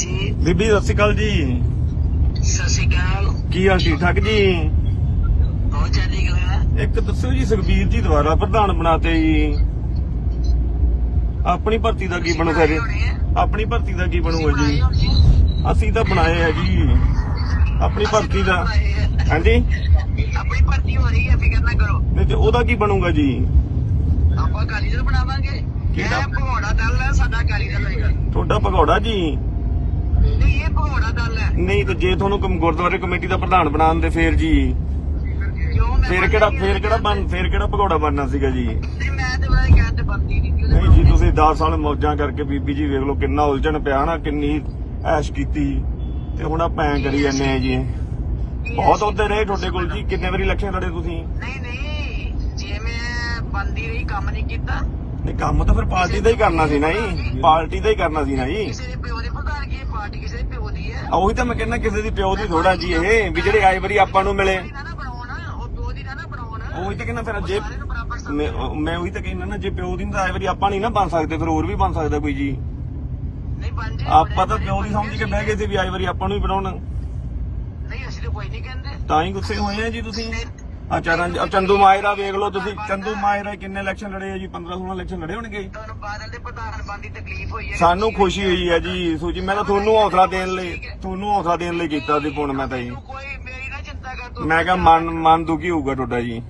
ਜੀ। ਬੀਬੀ ਸਤਿ ਸ਼੍ਰੀ ਅਕਾਲ ਜੀ। ਸਤਿ ਸ਼੍ਰੀ ਅਕਾਲ। ਕੀ ਹਾਲ ਠੀਕ ਠਾਕ ਜੀ? ਬਹੁਤ ਚੰਗੀ ਗੱਲ ਹੈ ਇੱਕ ਦੱਸੋ ਜੀ ਸੁਖਬੀਰ ਜੀ ਦੁਆਰਾ ਪ੍ਰਧਾਨ ਬਣਾਤੇ ਜੀ। ਆਪਣੀ ਭਰਤੀ ਦਾ ਕੀ ਬਣੂਗਾ ਜੀ? ਆਪਣੀ ਭਰਤੀ ਦਾ ਕੀ ਬਣੂਗਾ ਜੀ? ਅਸੀਂ ਤਾਂ ਬਣਾਏ ਆ ਜੀ। ਆਪਣੀ ਭਰਤੀ ਦਾ। ਹਾਂਜੀ? ਆਪਣੀ ਭਰਤੀ ਹੋ ਰਹੀ ਹੈ ਫਿਕਰ ਨਾ ਕਰੋ। ਨਹੀਂ ਤੇ ਉਹਦਾ ਕੀ ਬਣੂਗਾ ਜੀ? ਆਪਾਂ ਕਾਲੀ ਦਲ ਬਣਾਵਾਂਗੇ। ਕਿਹੜਾ? ਭਗੌੜਾ ਦਲ ਹੈ ਸਾਡਾ ਕਾਲੀ ਦਲ ਹੋਏਗਾ। ਤੁਹਾਡਾ ਭਗੌੜਾ ਜੀ? ਭਗੌੜਾ ਹੈ। ਨਹੀਂ ਤੇ ਜੇ ਤੁਹਾਨੂੰ ਕਮ- ਗੁਰਦੁਆਰੇ ਕਮੇਟੀ ਦਾ ਪ੍ਰਧਾਨ ਬਣਾਉਣ ਦੇ ਫੇਰ ਜੀ। ਕਿਉਂ ਮੈਂ ਫੇਰ ਕਿਹੜਾ ਫੇਰ ਕਿਹੜਾ ਬਣ ਫੇਰ ਕਿਹੜਾ ਭਗੌੜਾ ਬਣਨਾ ਸੀਗਾ ਜੀ? ਨਹੀਂ ਮੈਂ ਤੇ ਮੈਂ ਕਹਿੰਦੇ ਬੰਦੀ ਨਹੀਂ ਕਿਉਂ ਨਹੀਂ ਜੀ ਤੁਸੀਂ 10 ਸਾਲ ਮੌਜਾਂ ਕਰਕੇ ਬੀਬੀ ਜੀ ਵੇਖ ਲਓ ਕਿੰਨਾ ਉਲਝਣ ਪਿਆ ਨਾ ਕਿੰਨੀ ਐਸ਼ ਕੀਤੀ। ਤੇ ਹੁਣ ਆਪਾਂ ਐਂ ਕਰੀ ਜਾਂਦੇ ਆ ਜੀ। ਬਹੁਤ ਉੱਤੇ ਰਹੇ ਤੁਹਾਡੇ ਕੋਲ ਜੀ। ਕਿੰਨੇ ਵਾਰੀ ਇਲੈਕਸ਼ਨ ਲੜੇ ਤੁਸੀਂ? ਨਹੀਂ ਨਹੀਂ। ਜੇ ਮੈਂ ਬੰਦੀ ਰਹੀ ਕੰਮ ਨਹੀਂ ਕੀਤਾ। ਨਹੀਂ ਕੰਮ ਤਾਂ ਫਿਰ ਪਾਰਟੀ ਦਾ ਹੀ ਕਰਨਾ ਸੀ ਨਾ ਜੀ। ਪਾਰਟੀ ਦਾ ਹੀ ਕਰਨਾ ਸੀ ਨਾ ਜੀ। ਕਿਸੇ ਪਿਓ ਦੇ ਪ੍ਰਧਾਨ ਕੀ ਪਾਰਟੀ ਕਿਸੇ ਦੇ ਪਿਓ ਦੀ ਹੈ ਆ ਉਹੀ ਤਾਂ ਮੈਂ ਕਹਿੰਦਾ ਕਿਸੇ ਦੀ ਪਿਓ ਦੀ ਥੋੜਾ ਜੀ ਇਹ ਵੀ ਜਿਹੜੇ ਆਏ ਵਾਰੀ ਆਪਾਂ ਨੂੰ ਮਿਲੇ। ਉਹ ਤਾਂ ਕਹਿੰਦਾ ਫਿਰ ਜੇ ਮੈਂ ਉਹ- ਤਾਂ ਕਹਿੰਦਾ ਨਾ ਜੇ ਪਿਓ ਦੀ ਤਾਂ ਆਏ ਵਾਰੀ ਆਪਾਂ ਨਹੀਂ ਨਾ ਬਣ ਸਕਦੇ ਫਿਰ ਹੋਰ ਵੀ ਬਣ ਸਕਦਾ ਕੋਈ ਜੇ। ਆਪਾਂ ਤਾਂ ਪਿਓ ਦੀ ਸਮਝ ਕੇ ਬਹਿ ਗਏ ਸੀ ਵੀ ਆਏ ਵਾਰੀ ਆਪਾਂ ਨੂੰ ਹੀ ਬਣਾਉਣ। ਨਹੀਂ ਅਸੀਂ ਤਾਂ ਕੋਈ ਨਹੀਂ ਕਹਿੰਦੇ। ਤਾਂ ਹੀ ਗੁੱਸੇ ਹੋਏ ਆ ਜੀ ਤੁਸੀਂ। ਆ ਚਰਨ ਆ ਚੰਦੂ ਮਾਇਰਾ ਵੇਖ ਲਓ ਤੁਸੀਂ। ਚੰਦੂ ਮਾਇਰਾ ਕਿੰਨੇ ਇਲੈਕਸ਼ਨ ਲੜੇ ਆ ਜੀ? 15 16 ਇਲੈਕਸ਼ਨ ਲੜੇ ਹੋਣਗੇ ਤੁਹਾਨੂੰ ਬਾਦਲ ਦੇ ਪ੍ਰਧਾਨ ਬਣ ਦੀ ਤਕਲੀਫ ਹੋਈ ਹੈ ਸਾਨੂੰ ਖੁਸ਼ੀ ਹੋਈ ਹੈ ਜੀ ਸੂਜੀ ਮੈਂ ਤਾਂ ਤੁਹਾਨੂੰ ਹੌਸਲਾ ਦੇਣ ਲਈ ਤੁਹਾਨੂੰ ਹੌਸਲਾ ਦੇਣ ਲਈ ਕੀਤਾ ਸੀ ਫੋਨ ਮੈਂ ਤਾਂ ਜੀ। ਤੂੰ ਕੋਈ ਮੇਰੀ ਨਾ ਚਿੰਤਾ ਕਰ ਤੂੰ ਮੈਂ ਕਿਹਾ ਮਨ ਮਨ ਦੁਖੀ ਹੋਊਗਾ ਤੁਹਾਡਾ ਜੀ।